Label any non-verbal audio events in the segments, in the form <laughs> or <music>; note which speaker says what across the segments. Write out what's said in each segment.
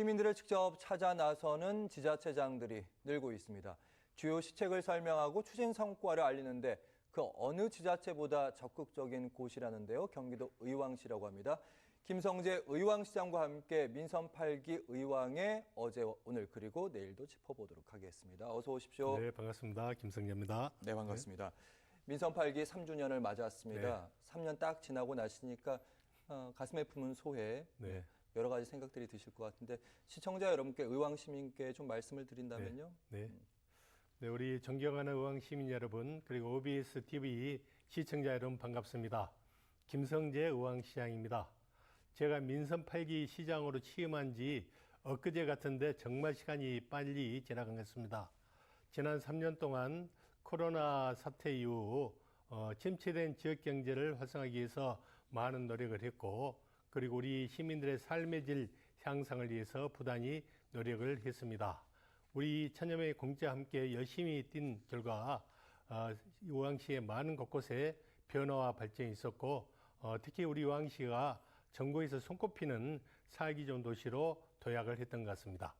Speaker 1: 시민들을 직접 찾아 나서는 지자체장들이 늘고 있습니다. 주요 시책을 설명하고 추진 성과를 알리는데 그 어느 지자체보다 적극적인 곳이라는데요. 경기도 의왕시라고 합니다. 김성재 의왕시장과 함께 민선 8기 의왕의 어제 오늘 그리고 내일도 짚어보도록 하겠습니다. 어서 오십시오.
Speaker 2: 네, 반갑습니다. 김성재입니다.
Speaker 1: 네, 반갑습니다. 민선 8기 3주년을 맞았습니다. 3년 딱 지나고 나시니까 어, 가슴에 품은 소회,
Speaker 2: 네.
Speaker 1: 여러 가지 생각들이 드실 것 같은데 시청자 여러분께 의왕 시민께 좀 말씀을 드린다면요.
Speaker 2: 네. 네, 우리 존경하는 의왕 시민 여러분, 그리고 OBS TV 시청자 여러분 반갑습니다. 김성재 의왕 시장입니다. 제가 민선 8기 시장으로 취임한 지 엊그제 같은데 정말 시간이 빨리 지나간 것 같습니다. 지난 3년 동안 코로나 사태 이후 어, 침체된 지역 경제를 활성화하기 위해서 많은 노력을 했고 그리고 우리 시민들의 삶의 질 향상을 위해서 부단히 노력을 했습니다. 우리 천여 명의 공자와 함께 열심히 뛴 결과 어, 의왕시의 많은 곳곳에 변화와 발전이 있었고 어, 특히 우리 의왕시가 전국에서 손꼽히는 살기 좋은 도시로 도약을 했던 것 같습니다.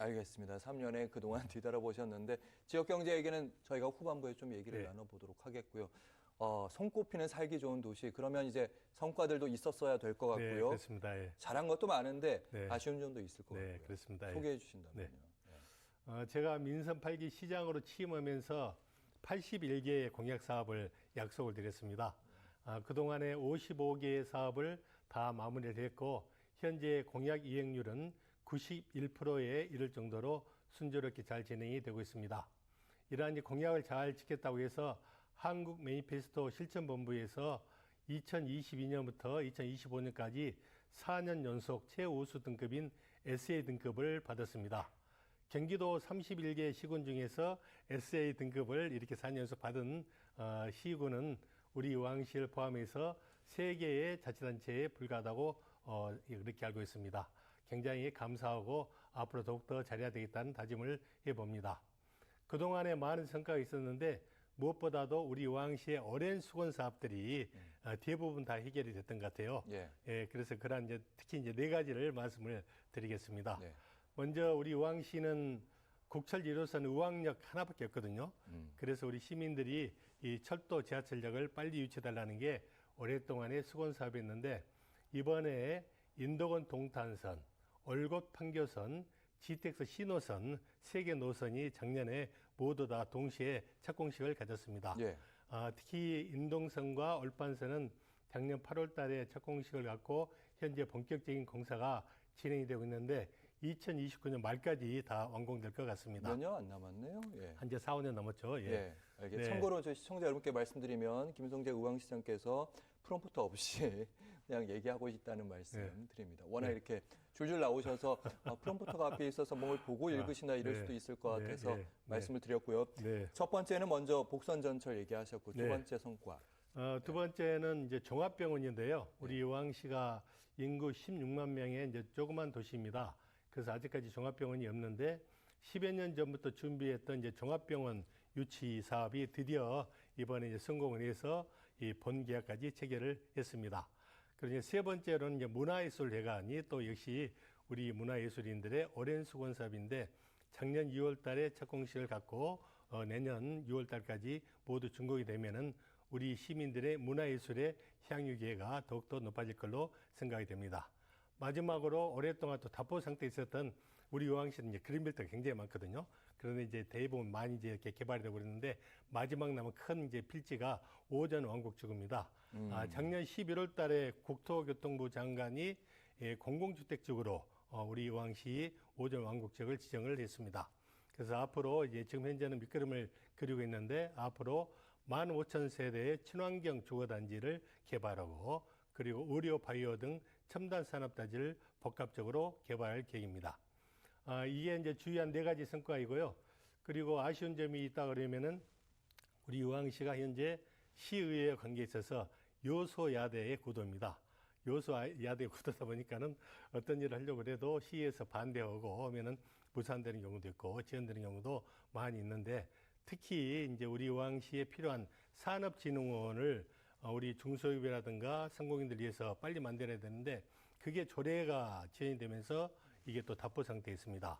Speaker 1: 알겠습니다. 3년에 그동안 <laughs> 뒤돌아보셨는데 지역 경제 얘기는 저희가 후반부에 좀 얘기를
Speaker 2: 네.
Speaker 1: 나눠보도록 하겠고요. 어, 손꼽히는 살기 좋은 도시 그러면 이제 성과들도 있었어야 될것
Speaker 2: 네,
Speaker 1: 같고요.
Speaker 2: 그렇습니다. 예.
Speaker 1: 잘한 것도 많은데
Speaker 2: 네.
Speaker 1: 아쉬운 점도 있을 것
Speaker 2: 네,
Speaker 1: 같고요.
Speaker 2: 그렇습니다. 예.
Speaker 1: 소개해 주신다면요.
Speaker 2: 네. 어, 제가 민선 8기 시장으로 취임하면서 81개의 공약 사업을 약속을 드렸습니다. 아, 그동안에 55개의 사업을 다 마무리를 했고 현재 공약 이행률은 91%에 이를 정도로 순조롭게 잘 진행이 되고 있습니다. 이러한 공약을 잘 지켰다고 해서 한국 매니페스토 실천본부에서 2022년부터 2025년까지 4년 연속 최우수 등급인 SA 등급을 받았습니다. 경기도 31개 시군 중에서 SA 등급을 이렇게 4년 연속 받은 어, 시군은 우리 의왕시를 포함해서 3개의 자치단체에 불과하다고 어, 이렇게 알고 있습니다. 굉장히 감사하고 앞으로 더욱더 잘해야 되겠다는 다짐을 해봅니다. 그동안에 많은 성과가 있었는데 무엇보다도 우리 의왕시의 오랜 수건 사업들이 어, 대부분 다 해결이 됐던 것 같아요.
Speaker 1: 예.
Speaker 2: 예, 그래서 그런 이제 특히 이제 네 가지를 말씀을 드리겠습니다.
Speaker 1: 네.
Speaker 2: 먼저 우리 의왕시는 국철 1호선 의왕역 하나밖에 없거든요. 그래서 우리 시민들이 이 철도 지하철역을 빨리 유치해달라는 게 오랫동안의 수건 사업이었는데 이번에 인도건 동탄선, 올곳 판교선, GTX 신호선 세 개 노선이 작년에 모두 다 동시에 착공식을 가졌습니다.
Speaker 1: 예.
Speaker 2: 아, 특히 인동선과 올반선은 작년 8월 달에 착공식을 갖고 현재 본격적인 공사가 진행이 되고 있는데 2029년 말까지 다 완공될 것 같습니다.
Speaker 1: 몇 년 안 남았네요. 예.
Speaker 2: 한 이제 4, 5년 넘었죠. 예.
Speaker 1: 예,
Speaker 2: 네.
Speaker 1: 참고로 저희 시청자 여러분께 말씀드리면 김성재 의왕시장께서 프롬프터 없이 <laughs> 그냥 얘기하고 있다는 말씀
Speaker 2: 네.
Speaker 1: 드립니다. 워낙 이렇게 줄줄 나오셔서 아, 프롬프터가 앞에 있어서 뭘 보고 읽으시나 이럴
Speaker 2: 네.
Speaker 1: 수도 있을 것
Speaker 2: 네,
Speaker 1: 같아서
Speaker 2: 네, 네.
Speaker 1: 말씀을 드렸고요.
Speaker 2: 네.
Speaker 1: 첫 번째는 먼저 복선 전철 얘기하셨고 두
Speaker 2: 네.
Speaker 1: 번째 성과.
Speaker 2: 어, 두 번째는 이제 종합병원인데요. 우리 의왕시가 인구 16만 명의 이제 조그만 도시입니다. 그래서 아직까지 종합병원이 없는데 10여 년 전부터 준비했던 이제 종합병원 유치 사업이 드디어 이번에 이제 성공을 해서 이 본계약까지 체결을 했습니다. 그리고 이제 세 번째로는 이제 문화예술회관이 또 역시 우리 문화예술인들의 오랜 수건 사업인데 작년 2월 달에 착 공식을 갖고 어, 내년 6월 달까지 모두 준공이 되면은 우리 시민들의 문화예술의 향유 기회가 더욱더 높아질 걸로 생각이 됩니다. 마지막으로 오랫동안 또 답보 상태에 있었던 우리 의왕시는 이제 그린벨트가 굉장히 많거든요. 그런데 이제 대부분 많이 이제 이렇게 개발이 되고 있는데 마지막 남은 큰 이제 필지가 오전 왕국주구입니다. 아, 작년 11월 달에 국토교통부 장관이 예, 공공주택 지구로 어, 우리 의왕시 오전 왕국지역을 지정을 했습니다. 그래서 앞으로 이제 지금 현재는 밑그림을 그리고 있는데 앞으로 15,000세대의 친환경 주거단지를 개발하고 그리고 의료 바이오 등 첨단 산업단지를 복합적으로 개발할 계획입니다. 아, 이게 이제 주요한 네 가지 성과이고요. 그리고 아쉬운 점이 있다 그러면은 우리 의왕시가 현재 시의회 관계에 있어서 요소야대의 구도입니다. 요소야대 구도다 보니까는 어떤 일을 하려고 해도 시에서 반대하고 하면은 무산되는 경우도 있고 지연되는 경우도 많이 있는데 특히 이제 우리 의왕시에 필요한 산업진흥원을 어, 우리 중소기업이라든가 성공인들 위해서 빨리 만들어야 되는데 그게 조례가 지연이 되면서 이게 또 답보 상태에 있습니다.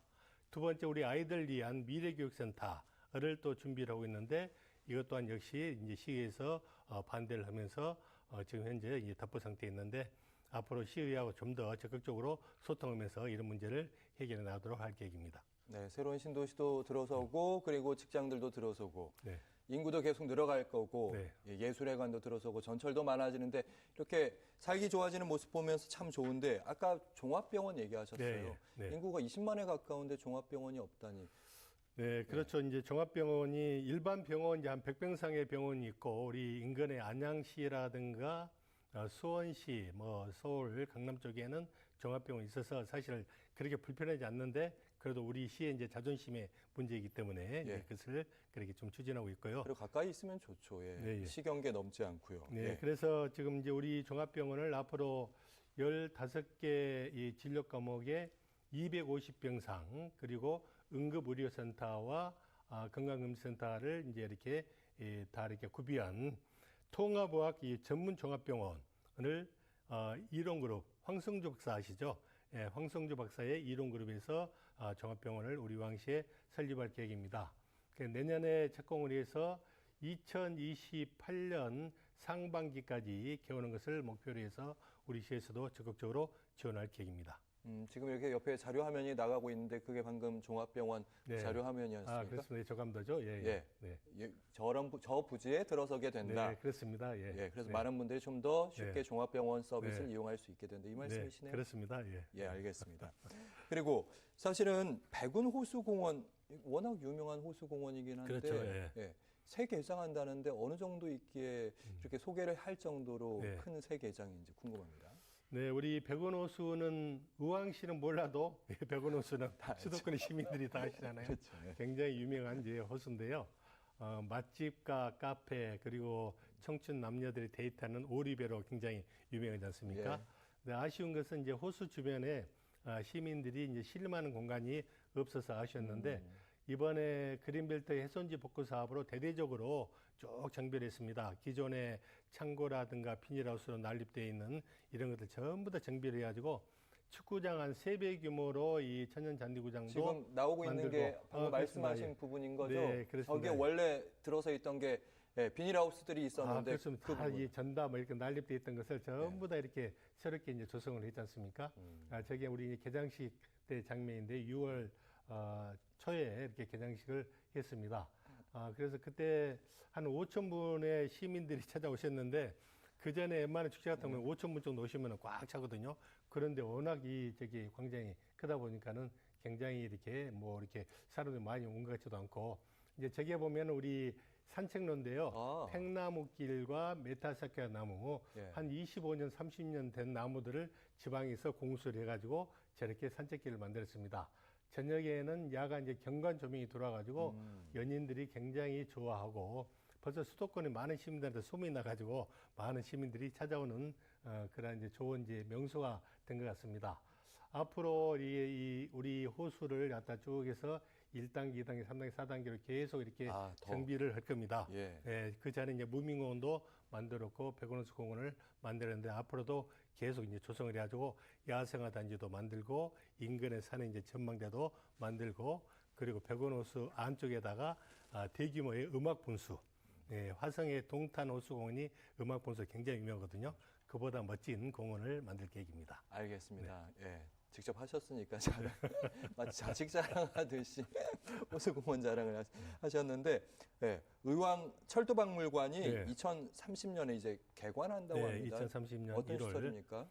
Speaker 2: 두 번째 우리 아이들 위한 미래교육센터를 또 준비를 하고 있는데 이것 또한 역시 이제 시의에서 어, 반대를 하면서 어, 지금 현재 이제 답보 상태에 있는데 앞으로 시의하고 좀 더 적극적으로 소통하면서 이런 문제를 해결해 나가도록 할 계획입니다.
Speaker 1: 네, 새로운 신도시도 들어서고 그리고 직장들도 들어서고
Speaker 2: 네.
Speaker 1: 인구도 계속 늘어갈 거고
Speaker 2: 네.
Speaker 1: 예, 예술회관도 들어서고 전철도 많아지는데 이렇게 살기 좋아지는 모습 보면서 참 좋은데 아까 종합병원 얘기하셨어요.
Speaker 2: 네, 네.
Speaker 1: 인구가 20만에 가까운데 종합병원이 없다니.
Speaker 2: 네, 그렇죠. 이제 종합병원이 일반 병원 이제 한 100병 상의 병원이 있고 우리 인근의 안양시라든가 어, 수원시, 뭐 서울, 강남 쪽에는 종합병원이 있어서 사실 그렇게 불편하지 않는데 그래도 우리 시의 이제 자존심의 문제이기 때문에 이제 그것을 그렇게 좀 추진하고 있고요.
Speaker 1: 그리고 가까이 있으면 좋죠. 예.
Speaker 2: 네, 예.
Speaker 1: 시경계 넘지 않고요.
Speaker 2: 네,
Speaker 1: 예.
Speaker 2: 그래서 지금 이제 우리 종합병원을 앞으로 15개 이 진료 과목에 250병상 그리고 응급의료센터와 아, 건강검진센터를 이제 이렇게 예, 다 이렇게 구비한 통합의학 이 전문 종합병원을 어, 이론그룹 황성주 박사 아시죠? 예, 황성주 박사의 이론그룹에서 아, 종합병원을 우리 왕시에 설립할 계획입니다. 그 내년에 착공을 해서 2028년 상반기까지 개원하는 것을 목표로 해서 우리 시에서도 적극적으로 지원할 계획입니다.
Speaker 1: 음, 지금 이렇게 옆에 자료 화면이 나가고 있는데 그게 방금 종합병원
Speaker 2: 네.
Speaker 1: 자료 화면이었습니까?
Speaker 2: 아, 그렇습니다. 저감도죠. 예, 예.
Speaker 1: 예.
Speaker 2: 네.
Speaker 1: 예, 저런 부, 저 부지에 들어서게 된다.
Speaker 2: 네, 그렇습니다. 예.
Speaker 1: 예, 그래서
Speaker 2: 네.
Speaker 1: 많은 분들이 좀 더 쉽게
Speaker 2: 네.
Speaker 1: 종합병원 서비스를
Speaker 2: 네.
Speaker 1: 이용할 수 있게 된다. 이
Speaker 2: 네,
Speaker 1: 말씀이시네요.
Speaker 2: 그렇습니다. 예.
Speaker 1: 예, 알겠습니다. 그리고 사실은 백운 호수공원 워낙 유명한 호수공원이긴 한데
Speaker 2: 그렇죠, 예.
Speaker 1: 예, 새 개장한다는데 어느 정도 있기에 이렇게 소개를 할 정도로
Speaker 2: 음. 네.
Speaker 1: 큰새 개장인지 궁금합니다.
Speaker 2: 네, 우리 백원호수는 의왕시는 몰라도 예, 백원호수는. 수도권의 시민들이 다 아시잖아요.
Speaker 1: 그렇죠. 예.
Speaker 2: 굉장히 유명한 이제 호수인데요. 어, 맛집과 카페 그리고 청춘 남녀들이 데이트하는 오리배로 굉장히 유명하지 않습니까?
Speaker 1: 예.
Speaker 2: 근데 아쉬운 것은 이제 호수 주변에 아, 시민들이 이제 실림하는 공간이 없어서 아쉬웠는데
Speaker 1: 음.
Speaker 2: 이번에 그린벨트 해손지 복구 사업으로 대대적으로 쭉 정비를 했습니다. 기존의 창고라든가 비닐하우스로 난립되어 있는 이런 것들 전부 다 정비를 해가지고 축구장 한 세 배 규모로 이 천연 잔디구장도
Speaker 1: 지금 나오고 있는
Speaker 2: 만들고.
Speaker 1: 게 방금
Speaker 2: 어, 그렇습니다.
Speaker 1: 말씀하신
Speaker 2: 예.
Speaker 1: 부분인 거죠?
Speaker 2: 네, 그렇습니다.
Speaker 1: 저게 원래 들어서 있던 게 예, 비닐하우스들이
Speaker 2: 아,
Speaker 1: 있었는데
Speaker 2: 그렇습니다.
Speaker 1: 그.
Speaker 2: 다이 전다 뭐 이렇게 난립되어 있던 것을 전부 다 이렇게 새롭게 이제 조성을 했지 않습니까?
Speaker 1: 음.
Speaker 2: 아, 저게 우리 개장식 때 장면인데 6월 어, 초에 이렇게 개장식을 했습니다. 아, 그래서 그때 한 5천 분의 시민들이 찾아오셨는데 그 전에 웬만한 축제 같은 경우는 5천 분 정도 오시면 꽉 차거든요. 그런데 워낙 이 저기 광장이 크다 보니까는 굉장히 이렇게 뭐 이렇게 사람들이 많이 온 것 같지도 않고 이제 저기에 보면 우리 산책로인데요.
Speaker 1: 아.
Speaker 2: 팽나무길과 메타사케 나무
Speaker 1: 예.
Speaker 2: 한 25년, 30년 된 나무들을 지방에서 공수를 해가지고 저렇게 산책길을 만들었습니다. 저녁에는 야간 이제 경관 조명이 들어와가지고
Speaker 1: 음.
Speaker 2: 연인들이 굉장히 좋아하고 벌써 수도권에 많은 시민들한테 소문이 나가지고 많은 시민들이 찾아오는 어, 그런 이제 좋은 이제 명소가 된 것 같습니다. 앞으로 이, 이 우리 호수를 갖다 쭉 해서 1단계, 2단계, 3단계, 4단계로 계속 이렇게
Speaker 1: 아, 더.
Speaker 2: 정비를 할 겁니다.
Speaker 1: 예.
Speaker 2: 예, 그 전에 이제 무민공원도 만들었고 백원호수 공원을 만들었는데 앞으로도 계속 이제 조성을 해가지고 야생화 단지도 만들고 인근에 사는 이제 전망대도 만들고 그리고 백원호수 안쪽에다가 아, 대규모의 음악 분수, 예, 화성의 동탄 호수공원이 음악 분수 굉장히 유명하거든요. 그보다 멋진 공원을 만들 계획입니다.
Speaker 1: 알겠습니다.
Speaker 2: 네.
Speaker 1: 예. 직접 하셨으니까 자랑, <laughs> 마치 자식 자랑하듯이 <laughs> 호수공원 자랑을 하- 하셨는데, 예. 의왕 철도박물관이
Speaker 2: 네.
Speaker 1: 2030년에 이제 개관한다고
Speaker 2: 네,
Speaker 1: 합니다.
Speaker 2: 2030년
Speaker 1: 어떤
Speaker 2: 1월
Speaker 1: 시설입니까?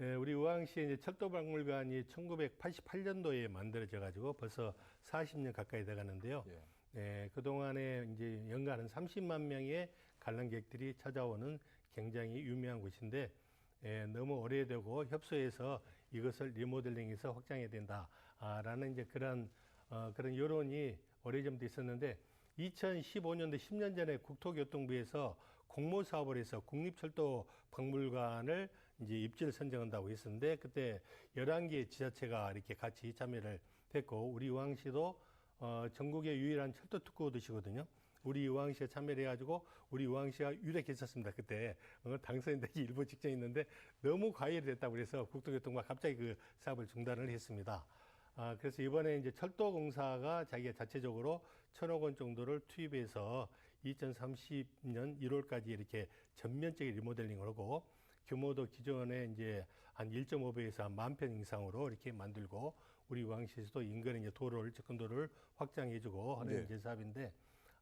Speaker 2: 예, 우리 의왕시에 이제 철도박물관이 1988년도에 만들어져 가지고 벌써 40년 가까이 돼 가는데요.
Speaker 1: 예.
Speaker 2: 예, 그동안에 이제 연간 한 30만 명의 관람객들이 찾아오는 굉장히 유명한 곳인데 예, 너무 오래되고 협소해서 이것을 리모델링해서 확장해야 된다라는 이제 그런 어, 그런 여론이 오래전부터 있었는데 2015년도 10년 전에 국토교통부에서 공모 사업을 해서 국립철도 박물관을 이제 입지를 선정한다고 했었는데 그때 11개 지자체가 이렇게 같이 참여를 했고 우리 의왕시도 어, 전국의 유일한 철도 특구 도시거든요. 우리 의왕시가 참여를 해가지고 우리 의왕시가 유력했었습니다. 그때 어, 당선되기 일부 직전이었는데 너무 과열이 됐다고 그래서 국토교통부가 갑자기 그 사업을 중단을 했습니다. 아, 그래서 이번에 이제 철도공사가 자기가 자체적으로 천억 원 정도를 투입해서 2030년 1월까지 이렇게 전면적인 리모델링을 하고 규모도 기존에 이제 한 1.5배에서 한만평 이상으로 이렇게 만들고 우리 왕시에서도 인근에 이제 도로를 접근도를 확장해주고 하는
Speaker 1: 네.
Speaker 2: 이제 사업인데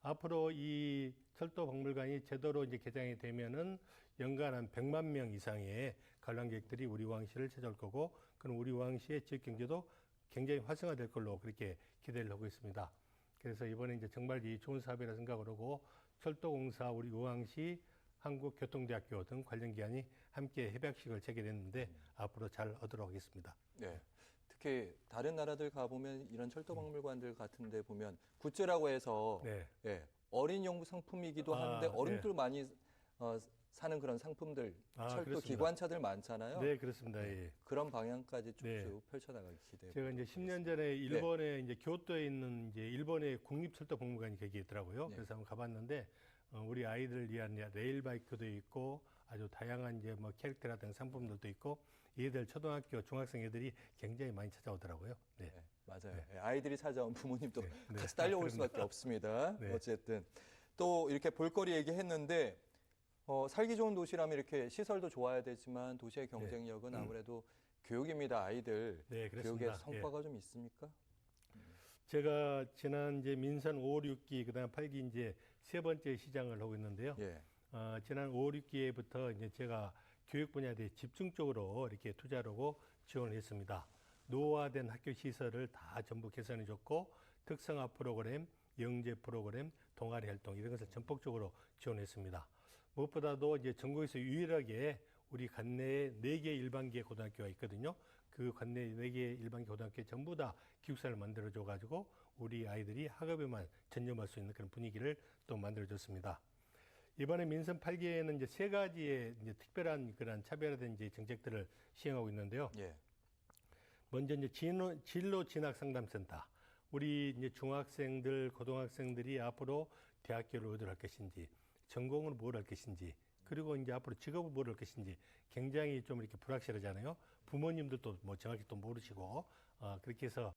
Speaker 2: 앞으로 이 철도 박물관이 제대로 이제 개장이 되면은 연간 한 100만 명 이상의 관람객들이 우리 왕시를 찾아올 거고 그럼 우리 왕시의 지역 경제도 굉장히 활성화될 걸로 그렇게 기대를 하고 있습니다. 그래서 이번에 이제 정말 이 좋은 사업이라 생각을 하고 철도공사 우리 의왕시 한국교통대학교 등 관련 기관이 함께 협약식을 체결했는데 앞으로 잘 하도록 하겠습니다.
Speaker 1: 네. 특히 다른 나라들 가보면 이런 철도박물관들 같은 데 보면 굿즈라고 해서
Speaker 2: 네.
Speaker 1: 예, 어린이용 상품이기도
Speaker 2: 아,
Speaker 1: 하는데
Speaker 2: 네.
Speaker 1: 어른들 많이 어, 사는 그런 상품들,
Speaker 2: 아,
Speaker 1: 철도
Speaker 2: 그렇습니다.
Speaker 1: 기관차들 많잖아요.
Speaker 2: 네, 그렇습니다. 예.
Speaker 1: 그런 방향까지 쭉쭉
Speaker 2: 네.
Speaker 1: 펼쳐나가기 기대해
Speaker 2: 제가 이제
Speaker 1: 보도록
Speaker 2: 10년
Speaker 1: 하겠습니다.
Speaker 2: 전에 일본에 이제 교토에 있는 이제 일본의 국립철도 박물관이 거기 있더라고요.
Speaker 1: 네.
Speaker 2: 그래서 한번 가봤는데 어, 우리 아이들을 위한 이제 레일 바이크도 있고 아주 다양한 이제 뭐 캐릭터라든가 상품들도 있고 얘들 초등학교 중학생 애들이 굉장히 많이 찾아오더라고요. 네.
Speaker 1: 네, 맞아요. 예, 아이들이 찾아온 부모님도
Speaker 2: 네, 네.
Speaker 1: 같이 딸려올 수밖에 없습니다.
Speaker 2: 네.
Speaker 1: 어쨌든 또 이렇게 볼거리 얘기했는데 어, 살기 좋은 도시라면 이렇게 시설도 좋아야 되지만 도시의 경쟁력은
Speaker 2: 음.
Speaker 1: 아무래도 교육입니다. 아이들
Speaker 2: 네,
Speaker 1: 교육의.
Speaker 2: 예.
Speaker 1: 성과가 좀 있습니까?
Speaker 2: 제가 지난 이제 민선 5, 6기 그다음 8기 이제 세 번째 시장을 하고 있는데요.
Speaker 1: 예,
Speaker 2: 어, 지난 5, 6기에부터 이제 제가 교육 분야에 대해 집중적으로 이렇게 투자를 하고 지원을 했습니다. 노화된 학교 시설을 다 전부 개선해 줬고 특성화 프로그램, 영재 프로그램, 동아리 활동 이런 것을 전폭적으로 지원했습니다. 무엇보다도 이제 전국에서 유일하게 우리 관내에 네 개 일반계 고등학교가 있거든요. 그 관내 네 개 일반계 고등학교 전부 다 기숙사를 만들어 줘 가지고 우리 아이들이 학업에만 전념할 수 있는 그런 분위기를 또 만들어 줬습니다. 이번에 민선 8기에는 이제 세 가지의 이제 특별한 그런 차별화된 이제 정책들을 시행하고 있는데요.
Speaker 1: 예,
Speaker 2: 먼저 이제 진로, 진로 진학 상담센터. 우리 이제 중학생들, 고등학생들이 앞으로 대학교를 어디로 할 것인지, 전공을 뭘 할 것인지, 그리고 이제 앞으로 직업을 뭘 할 것인지 굉장히 좀 이렇게 불확실하잖아요. 부모님들도 뭐 정확히 또 모르시고, 어, 그렇게 해서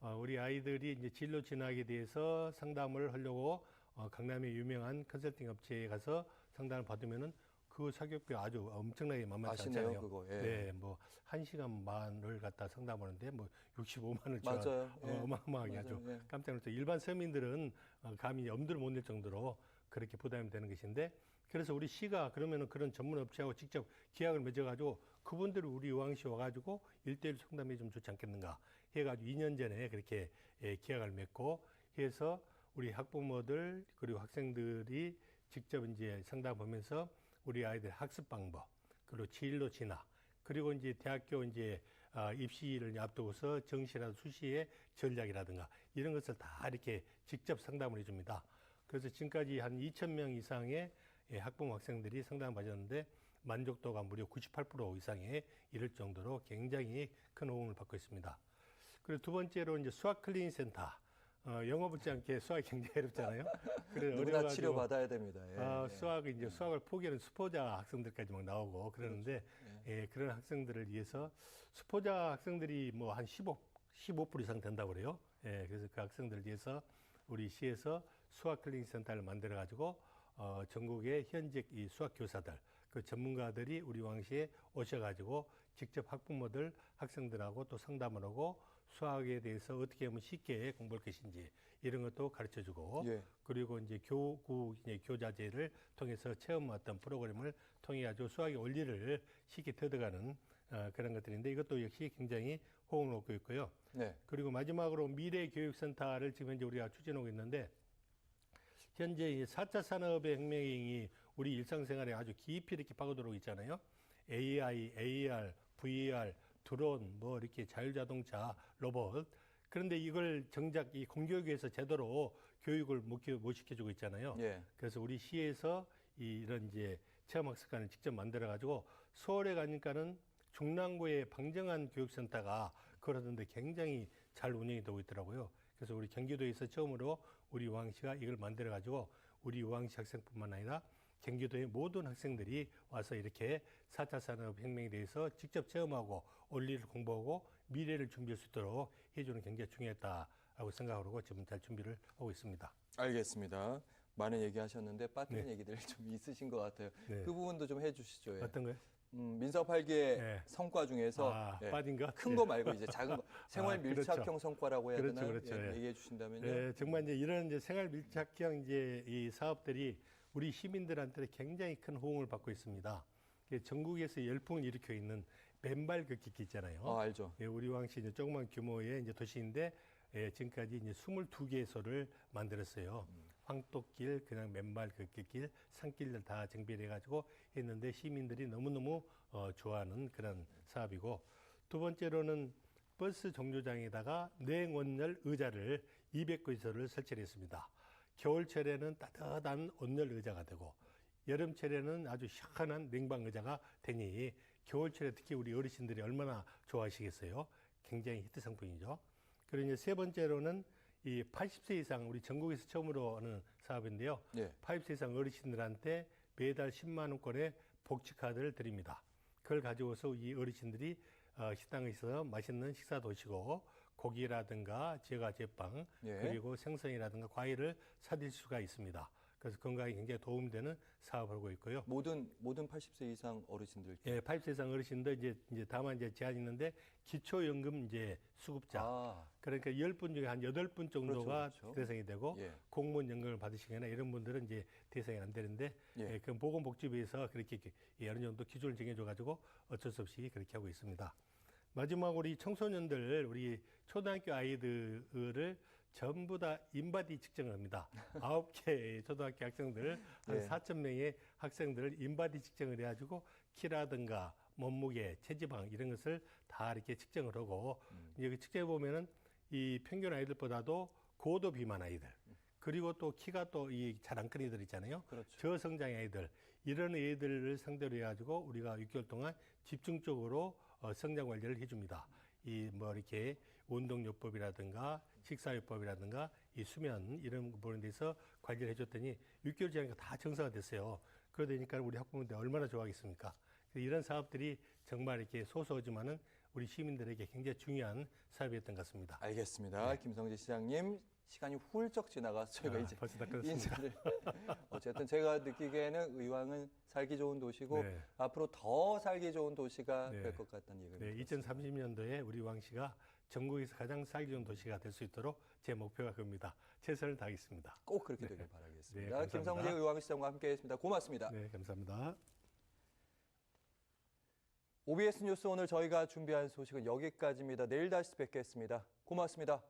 Speaker 2: 어, 우리 아이들이 이제 진로 진학에 대해서 상담을 하려고 어, 강남의 유명한 컨설팅 업체에 가서 상담을 받으면은 그 사교육비 아주 엄청나게 만만치
Speaker 1: 아시네요
Speaker 2: 않잖아요.
Speaker 1: 그거. 예.
Speaker 2: 네, 뭐한 시간 반을 갖다 상담하는데 뭐 65만 원을 줘
Speaker 1: 맞아요. 예.
Speaker 2: 어, 어마어마하게
Speaker 1: 맞아요.
Speaker 2: 아주
Speaker 1: 예.
Speaker 2: 깜짝 놀랐죠. 일반 서민들은 어, 감히 엄두를 못 낼 정도로 그렇게 부담이 되는 것인데 그래서 우리 시가 그러면은 그런 전문 업체하고 직접 계약을 맺어가지고 그분들이 우리 의왕시 와가지고 일대일 상담해 주면 좋지 않겠는가 해가지고 2년 전에 그렇게 예, 계약을 맺고 해서 우리 학부모들 그리고 학생들이 직접 이제 상담하면서 우리 아이들 학습 방법 그리고 진로 진학 그리고 이제 대학교 이제 아, 입시를 앞두고서 정시나 수시의 전략이라든가 이런 것을 다 이렇게 직접 상담을 해줍니다. 그래서 지금까지 한 2천 명 이상의 예, 학부모 학생들이 상담을 받았는데 만족도가 무려 98% 이상에 이를 정도로 굉장히 큰 호응을 받고 있습니다. 그리고 두 번째로 이제 수학 클리닝 센터. 어, 영어 붙지 않게 수학이 굉장히 어렵잖아요. 그래서
Speaker 1: 누구나 치료 받아야 됩니다. 예,
Speaker 2: 아,
Speaker 1: 예.
Speaker 2: 수학을 이제 수학을 포기하는 수포자 학생들까지 막 나오고 그러는데
Speaker 1: 그렇죠.
Speaker 2: 예, 그런 학생들을 위해서 수포자 학생들이 뭐 한 15, 15% 이상 된다고 그래요. 예, 그래서 그 학생들을 위해서 우리 시에서 수학 클리닝 센터를 만들어 가지고 어, 전국의 현직 이 수학 교사들 그 전문가들이 우리 왕시에 오셔 가지고 직접 학부모들 학생들하고 또 상담을 하고 수학에 대해서 어떻게 하면 쉽게 공부할 것인지 이런 것도 가르쳐 주고
Speaker 1: 예.
Speaker 2: 그리고 이제 교구 이제 교자재를 통해서 체험 어떤 프로그램을 통해 가지고 수학의 원리를 쉽게 터득하는 어, 그런 것들인데 이것도 역시 굉장히 호응을 얻고 있고요.
Speaker 1: 네.
Speaker 2: 그리고 마지막으로 미래교육센터를 지금 현재 우리가 추진하고 있는데 현재 이 4차 산업의 혁명이 우리 일상생활에 아주 깊이 이렇게 파고들고 있잖아요. AI, AR, VR, 드론, 뭐 이렇게 자율자동차, 로봇. 그런데 이걸 정작 이 공교육에서 제대로 교육을 못, 기- 못 시켜주고 있잖아요.
Speaker 1: 예.
Speaker 2: 그래서 우리 시에서 이- 이런 이제 체험학습관을 직접 만들어 가지고 서울에 가니까는 중랑구의 방정한 교육센터가 그러던데 굉장히 잘 운영이 되고 있더라고요. 그래서 우리 경기도에서 처음으로 우리 왕시가 이걸 만들어 가지고 우리 우왕시 학생뿐만 아니라 경기도의 모든 학생들이 와서 이렇게 4차 산업혁명에 대해서 직접 체험하고 원리를 공부하고 미래를 준비할 수 있도록 해주는 굉장히 중요했다라고 생각하고 지금 잘 준비를 하고 있습니다.
Speaker 1: 알겠습니다. 많은 얘기하셨는데 빠뜨린 얘기들 좀 있으신 것 같아요.
Speaker 2: 네.
Speaker 1: 그 부분도 좀 해주시죠. 예.
Speaker 2: 어떤 거요?
Speaker 1: 음, 민서 8기의
Speaker 2: 네.
Speaker 1: 성과 중에서
Speaker 2: 아,
Speaker 1: 예,
Speaker 2: 빠진 거?
Speaker 1: 큰 거 말고 이제 작은 거 생활
Speaker 2: 아,
Speaker 1: 밀착형
Speaker 2: 그렇죠.
Speaker 1: 성과라고 해야
Speaker 2: 그렇죠,
Speaker 1: 되나요?
Speaker 2: 그렇죠.
Speaker 1: 예,
Speaker 2: 예.
Speaker 1: 얘기해 주신다면요.
Speaker 2: 네, 정말 이제 이런 이제 생활 밀착형 이제 이 사업들이 우리 시민들한테 굉장히 큰 호응을 받고 있습니다. 전국에서 열풍을 일으켜 있는 맨발 걷기 있잖아요.
Speaker 1: 어, 알죠.
Speaker 2: 예, 우리 왕시 이제 조그만 규모의 이제 도시인데 예, 지금까지 이제 22개소를 만들었어요. 황토길, 그냥 맨발 걷기길, 산길들 다 정비를 해가지고 했는데 시민들이 너무너무 어, 좋아하는 그런 사업이고 두 번째로는 버스 정류장에다가 냉온열 의자를 200개소를 설치를 했습니다. 겨울철에는 따뜻한 온열 의자가 되고 여름철에는 아주 시원한 냉방 의자가 되니 겨울철에 특히 우리 어르신들이 얼마나 좋아하시겠어요? 굉장히 히트 상품이죠. 그리고 이제 세 번째로는 이 80세 이상 우리 전국에서 처음으로 하는 사업인데요.
Speaker 1: 예.
Speaker 2: 80세 이상 어르신들한테 매달 10만 원권의 복지 카드를 드립니다. 그걸 가지고서 이 어르신들이 어, 식당에서 맛있는 식사도 하시고 고기라든가 제과 제빵
Speaker 1: 예.
Speaker 2: 그리고 생선이라든가 과일을 사드릴 수가 있습니다. 그래서 건강에 굉장히 도움되는 사업을 하고 있고요.
Speaker 1: 모든 모든 80세 이상 어르신들.
Speaker 2: 예, 80세 이상 어르신들 이제 이제 다만 이제 제한 있는데 기초 연금 이제 수급자
Speaker 1: 아,
Speaker 2: 그러니까 10분 중에 한 8분 정도가
Speaker 1: 그렇죠, 그렇죠.
Speaker 2: 대상이 되고
Speaker 1: 예.
Speaker 2: 공무원 연금을 받으시거나 이런 분들은 이제 대상이 안 되는데
Speaker 1: 예.
Speaker 2: 예. 그럼 보건복지부에서 그렇게 예, 어느 정도 기준을 정해 줘 가지고 어쩔 수 없이 그렇게 하고 있습니다. 마지막으로 우리 청소년들 우리 초등학교 아이들을 전부 다 인바디 측정을 합니다. <laughs> 아홉 개 초등학교 학생들 한
Speaker 1: 예.
Speaker 2: 4천 명의 학생들을 인바디 측정을 해가지고 키라든가 몸무게, 체지방 이런 것을 다 이렇게 측정을 하고
Speaker 1: 음.
Speaker 2: 이제 그 측정해 보면은 이 평균 아이들보다도 고도 비만 아이들 그리고 또 키가 또 이 잘 안 큰 애들 있잖아요.
Speaker 1: 그렇죠.
Speaker 2: 저성장 아이들 이런 애들을 상대로 해가지고 우리가 6개월 동안 집중적으로 어, 성장 관리를 해줍니다. 이 뭐 이렇게 운동요법이라든가 식사요법이라든가 이 수면 이런 부분에 대해서 관리를 해줬더니 6개월 지나니까 다 정상화 됐어요. 그러다 보니까 우리 학부모들 얼마나 좋아하겠습니까? 이런 사업들이 정말 이렇게 소소하지만은 우리 시민들에게 굉장히 중요한 사업이었던 것 같습니다.
Speaker 1: 알겠습니다. 김성재 시장님 시간이 훌쩍 지나가서 저희가
Speaker 2: 아,
Speaker 1: 이제. 인사를 <laughs> 어쨌든 제가 느끼기에는 의왕은 살기 좋은 도시고
Speaker 2: 네.
Speaker 1: 앞으로 더 살기 좋은 도시가
Speaker 2: 네.
Speaker 1: 될것 같다는 얘기를
Speaker 2: 네, 2030년도에 우리 왕시가 전국에서 가장 살기 좋은 도시가 될 수 있도록 제 목표가 그겁니다. 최선을 다하겠습니다.
Speaker 1: 꼭 그렇게 되길 바라겠습니다.
Speaker 2: 네.
Speaker 1: 김성재 의왕시장과 함께했습니다. 고맙습니다.
Speaker 2: 네, 감사합니다.
Speaker 1: OBS 뉴스 오늘 저희가 준비한 소식은 여기까지입니다. 내일 다시 뵙겠습니다. 고맙습니다.